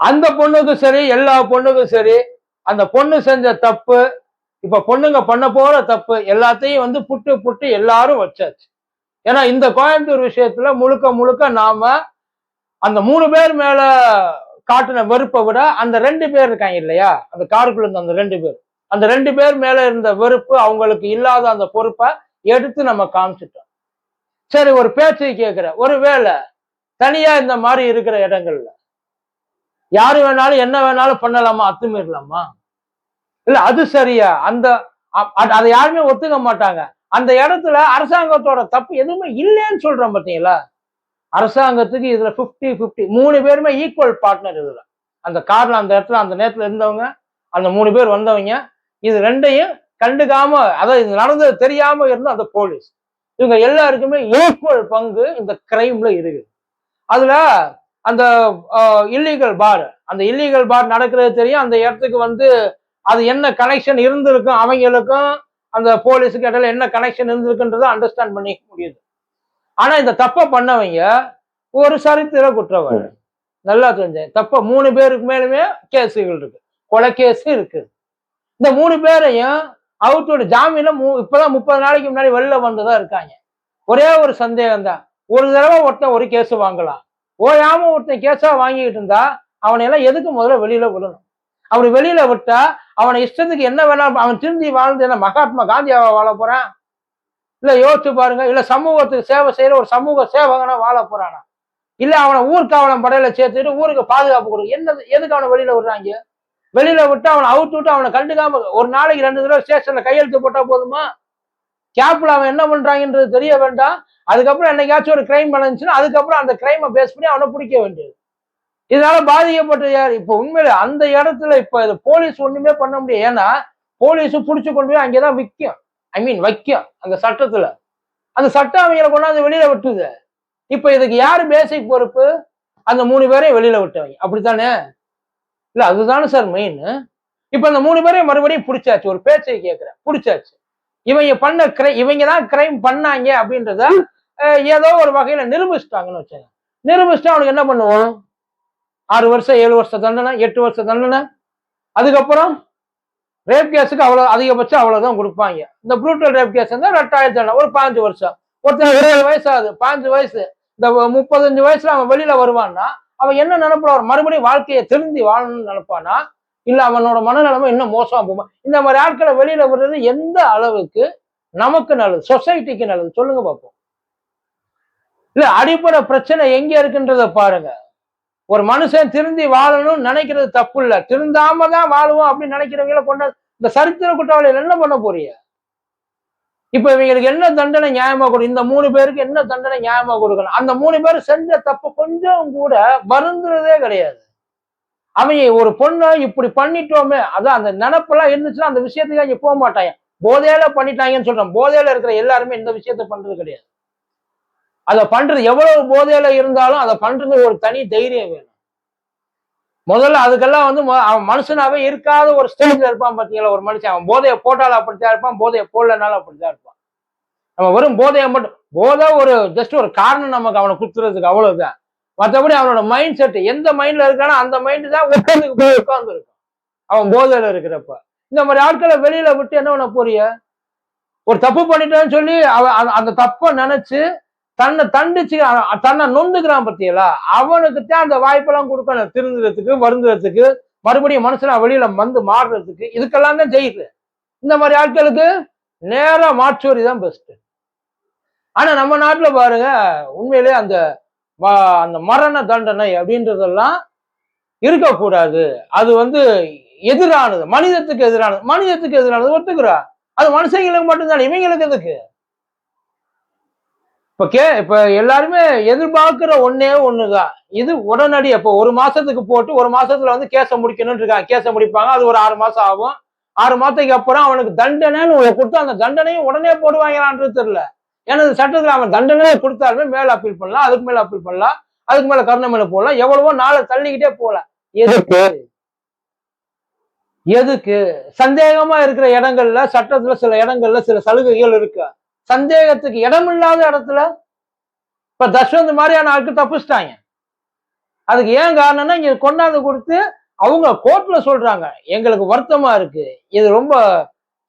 அந்த பொண்ணுக்கும் சரி எல்லா பொண்ணுக்கும் சரி அந்த பொண்ணு செஞ்ச தப்பு இப்ப பொண்ணுங்க பண்ண போற தப்பு எல்லாத்தையும் வந்து புட்டு புட்டு எல்லாரும் வச்சாச்சு. ஏன்னா இந்த கோயம்புத்தூர் விஷயத்துல முழுக்க முழுக்க நாம அந்த மூணு பேர் மேல காட்டின வெறுப்பை விட அந்த ரெண்டு பேர் இருக்காங்க இல்லையா? அந்த காருக்குள்ள இருந்த அந்த ரெண்டு பேர். அந்த ரெண்டு பேர் மேல இருந்த வெறுப்பு அவங்களுக்கு இல்லாத அந்த பொறுப்பை எடுத்து நம்ம காமிச்சிட்டோம். சரி ஒரு பேச்சு கேட்கிற ஒருவேளை தனியா இந்த மாதிரி இருக்கிற இடங்கள்ல யாரு வேணாலும் என்ன வேணாலும் பண்ணலாமா? அத்துமீறலாமா? இல்ல அது சரியா? அந்த அ- அதை யாருமே ஒத்துக்க மாட்டாங்க. அந்த இடத்துல அரசாங்கத்தோட தப்பு எதுவுமே இல்லைன்னு சொல்றோம் பாத்தீங்களா அரசாங்கத்துக்கு இதுல 50 50 மூணு பேருமே ஈக்குவல் பார்ட்னர் இதுல. அந்த கார்ல அந்த இடத்துல அந்த நேரத்துல இருந்தவங்க அந்த மூணு பேர் வந்தவங்க இது ரெண்டையும் கண்டுக்காம அதாவது இது நடந்தது தெரியாம இருந்த அந்த போலீஸ். இவங்க எல்லாருக்குமே ஈக்குவல் பங்கு இந்த கிரைம்ல இருக்கு அதுல அந்த இல்லீகல் பார் அந்த இல்லீகல் பார் நடக்கிறது தெரியும். அந்த இடத்துக்கு வந்து அது என்ன கனெக்ஷன் இருந்திருக்கும் அவங்களுக்கும் அந்த போலீஸுக்கு இடையில என்ன கனெக்ஷன் இருந்திருக்குன்றதை அண்டர்ஸ்டாண்ட் பண்ணிக்க முடியுது. ஆனா இந்த தப்பை பண்ணவங்க ஒரு சரித்திர குற்றவாளி. நல்லா தெரிஞ்சேன் தப்ப மூணு பேருக்கு மேலுமே கேஸுகள் இருக்கு. கொலை கேஸ் இருக்கு. இந்த மூணு பேரையும் அவுட்டோட ஜாமீன்ல மூ இப்பதான் முப்பது நாளைக்கு முன்னாடி வெளில வந்ததா இருக்காங்க. ஒரே ஒரு சந்தேகம் தான் ஒரு தடவை ஒருத்தன் ஒரு கேஸ் வாங்கலாம். ஓயாம ஒருத்தன் கேஸா வாங்கிட்டு இருந்தா அவனை எல்லாம் எதுக்கு முதல்ல வெளியில விடணும்? அப்படி வெளியில விட்டா அவனை இஷ்டத்துக்கு என்ன வேணாலும் அவன் திருந்தி வாழ்ந்து என்ன மகாத்மா காந்தியாவா வாழ போறான்? இல்ல யோசிச்சு பாருங்க இல்ல சமூகத்துக்கு சேவை செய்யற ஒரு சமூக சேவகனா வாழ போறானா? இல்ல அவனை ஊர்காவலம் படையில சேர்த்துட்டு ஊருக்கு பாதுகாப்பு கொடுக்கும் என்ன எதுக்கு அவனை வெளியில விடுறாங்க? வெளியில விட்டு அவனை அவுத்து விட்டு அவனை கண்டுக்காம ஒரு நாளைக்கு ரெண்டு தடவை ஸ்டேஷன்ல கையெழுத்து போட்டா போதுமா? கேப்ல அவன் என்ன பண்றாங்கன்றது தெரிய வேண்டாம். அதுக்கப்புறம் என்னைக்காச்சும் ஒரு கிரைம் பண்ணுச்சுன்னா அதுக்கப்புறம் அந்த கிரைமை பேஸ் பண்ணி அவனை பிடிக்க வேண்டியது. இதனால பாதிக்கப்பட்ட யார்? இப்ப உண்மையில அந்த இடத்துல இப்ப இது போலீஸ் ஒண்ணுமே பண்ண முடியும் ஏன்னா போலீஸ் புடிச்சு கொண்டு போய் அங்கேதான் விற்கும் ஐ மீன் வைக்கும் அந்த சட்டத்துல. அந்த சட்டம் அவங்களை கொண்டாந்து வெளியில விட்டுது. இப்ப இதுக்கு யாரு பேசிக் பொறுப்பு? அந்த மூணு பேரையும் வெளியில விட்டவங்க. அப்படித்தானே? இல்ல அதுதானே சார் மெயின் இப்ப அந்த மூணு பேரையும் மறுபடியும் பிடிச்சாச்சு. ஒரு பேச்சை கேட்குறேன். பிடிச்சாச்சு. இவங்க பண்ண கிரை இவங்க தான் கிரைம் பண்ணாங்க அப்படின்றத ஏதோ ஒரு வகையில நிரூபிச்சிட்டாங்கன்னு வச்சாங்க நிரூபிச்சுட்டு அவனுக்கு என்ன பண்ணுவோம்? ஆறு வருஷம் ஏழு வருஷம் தண்டனை எட்டு வருஷம் தண்டனை. அதுக்கப்புறம் ரேப் கேஸுக்கு அவ்வளோ அதிகபட்சம் அவ்வளோதான் கொடுப்பாங்க. இந்த ப்ரூட்டல் ரேப் கேஸ் இருந்தா ரெட்டாயிரத்தி தண்டனை ஒரு பாஞ்சு வருஷம். ஒருத்தர் இருபது வயசு ஆகுது பாஞ்சு வயசு. இந்த முப்பத்தஞ்சு வயசுல அவன் வெளியில வருவான்னா அவன் என்ன நினைப்பான்? மறுபடியும் வாழ்க்கையை திருந்தி வாழணும்னு நினைப்பானா இல்ல அவனோட மனநிலைமை இன்னும் மோசமா போமா இந்த மாதிரி ஆட்களை வெளியில விடுறது எந்த அளவுக்கு நமக்கு நல்லது? சொசைட்டிக்கு நல்லது. சொல்லுங்க பார்ப்போம். இல்ல அடிப்படை பிரச்சனை எங்க இருக்குன்றத பாருங்க. ஒரு மனுஷன் திருந்தி வாழணும்னு நினைக்கிறது தப்பு இல்ல. திருந்தாம தான் வாழுவோம் அப்படின்னு நினைக்கிறவங்கள கொண்ட இந்த சரித்திர குற்றவாளிகள் என்ன பண்ண போறீங்க? இப்ப இவங்களுக்கு என்ன தண்டனை நியாயமா கொடு? இந்த மூணு பேருக்கு என்ன தண்டனை நியாயமா கொடுக்கணும்? அந்த மூணு பேர் செஞ்ச தப்பு கொஞ்சம் கூட வருந்துறதே கிடையாது. அவங்க ஒரு பொண்ணை இப்படி பண்ணிட்டோமே அதான் அந்த நினப்பெல்லாம் இருந்துச்சுன்னா அந்த விஷயத்துக்கு அவங்க போக மாட்டாங்க. போதையில பண்ணிட்டாங்கன்னு சொல்றேன் போதையில இருக்கிற எல்லாருமே இந்த விஷயத்த பண்றது கிடையாது. அதை பண்றது எவ்வளவு போதையில இருந்தாலும் அதை பண்றது ஒரு தனி தைரியம் வேணும். முதல்ல அதுக்கெல்லாம் வந்து அவன் மனுஷனாவே இருக்காத ஒரு ஸ்டேஜ்ல இருப்பான் பாத்தீங்களா? ஒரு மனுஷன். அவன் போதையை போட்டாலும் அப்படித்தான் இருப்பான் போதையை போடலனாலும் அப்படித்தான் இருப்பான். நம்ம வெறும் போதையை மட்டும் போதை ஒரு ஜஸ்ட் ஒரு காரணம் நமக்கு அவனை குத்துறதுக்கு அவ்வளவுதான். மற்றபடி அவனோட மைண்ட் செட் எந்த மைண்ட்ல இருக்கானோ அந்த மைண்ட் தான் உட்காந்துக்கு போய் இருக்கும் அவன் போதையில இருக்கிறப்ப. இந்த மாதிரி ஆட்களை வெளியில விட்டு என்ன பண்ண போறிய? ஒரு தப்பு பண்ணிட்டேன்னு சொல்லி அவன் அந்த- அந்த தப்பை நினைச்சு தன்னை தண்டிச்சு தன்னை நொந்துக்கிறான் பத்தியலா? அவனுக்கு தான் அந்த வாய்ப்பெல்லாம் கொடுக்கணும். திருந்துறதுக்கு வருந்துறதுக்கு மறுபடியும் மனுஷனா வெளியில வந்து மாறுறதுக்கு இதுக்கெல்லாம் தான் ஜெயிலு இந்த மாதிரி ஆட்களுக்கு நேரா மாற்றுவரி தான் பெஸ்ட் ஆனா நம்ம நாட்டுல பாருங்க உண்மையிலே அந்த அந்த மரண தண்டனை அப்படின்றதெல்லாம் இருக்கக்கூடாது. அது வந்து எதிரானது. மனிதத்துக்கு எதிரானது. மனிதத்துக்கு எதிரானது ஒத்துக்கிறா. அது மனுஷங்களுக்கு மட்டும்தான். இவங்களுக்கு எதுக்கு? இப்ப கே இப்ப எல்லாருமே எதிர்பார்க்கிற ஒண்ணே ஒண்ணுதான். இது உடனடி இப்போ ஒரு மாசத்துக்கு போட்டு ஒரு மாசத்துல வந்து கேஸை முடிக்கணும்னு இருக்காங்க. கேஸை முடிப்பாங்க. அது ஒரு ஆறு மாசம் ஆகும். ஆறு மாசத்துக்கு அப்புறம் அவனுக்கு தண்டனைன்னு ஒண்ணு கொடுத்து அந்த தண்டனையும் உடனே போடுவாங்களான்றது தெரியல. எனது சட்டத்தில் சட்டத்துல அவன் தண்டனை கொடுத்தாலுமே மேல அப்பீல் பண்ணலாம் அதுக்கு மேல அப்பீல் பண்ணலாம் அதுக்கு மேல கருணை மேல போடலாம் எவ்வளவோ நாளை தள்ளிக்கிட்டே போகலாம் எதுக்கு? எதுக்கு? சந்தேகமா இருக்கிற இடங்கள்ல சட்டத்துல சில இடங்கள்ல சில சலுகைகள் இருக்கு. சந்தேகத்துக்கு இடமில்லாத இடத்துல இப்ப தஷ்வந்த் மாதிரியான ஆட்கள் தப்பிச்சிட்டாங்க. அதுக்கு ஏன் காரணம்னா இங்க கொண்டாந்து கொடுத்து அவங்க கோர்ட்ல சொல்றாங்க. எங்களுக்கு வருத்தமா இருக்கு. இது ரொம்ப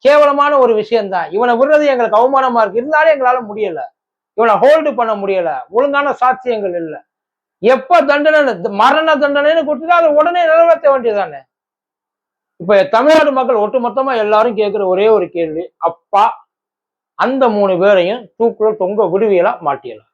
கேவலமான ஒரு விஷயம்தான். இவனை விடுறது எங்களுக்கு அவமானமா இருக்கு. இருந்தாலும் எங்களால முடியல. இவனை ஹோல்டு பண்ண முடியல. ஒழுங்கான சாட்சியங்கள் இல்லை. எப்ப தண்டனை மரண தண்டனைன்னு கொடுத்துட்டு அதை உடனே நிறைவேற்ற வேண்டியதானே இப்ப தமிழ்நாடு மக்கள் ஒட்டுமொத்தமா எல்லாரும் கேட்கிற ஒரே ஒரு கேள்வி அப்பா அந்த மூணு பேரையும் தூக்குல தொங்க விடுவியலா மாட்டியலாம்